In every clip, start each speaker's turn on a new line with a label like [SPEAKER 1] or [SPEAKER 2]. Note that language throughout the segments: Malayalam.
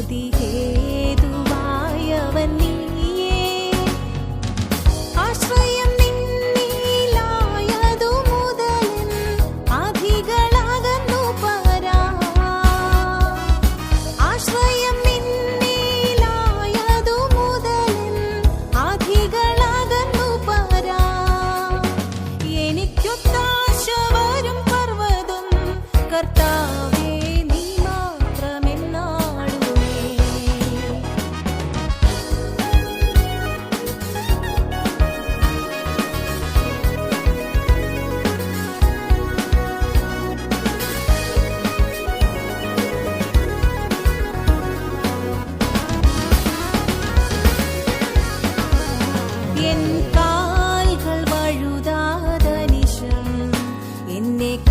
[SPEAKER 1] அதிகே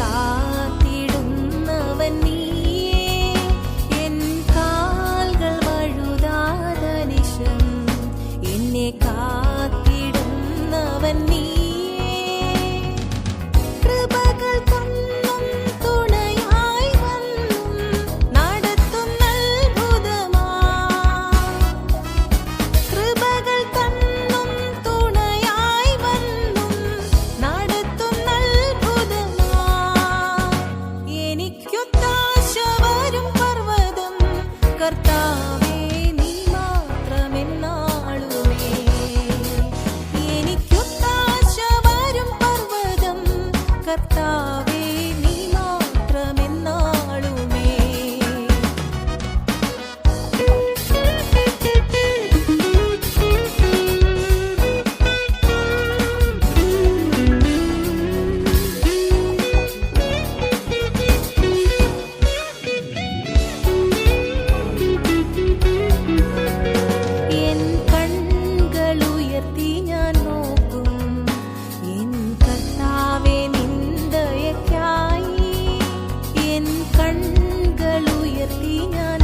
[SPEAKER 1] 啊。കർത്ത ഉയർത്തി ഞാൻ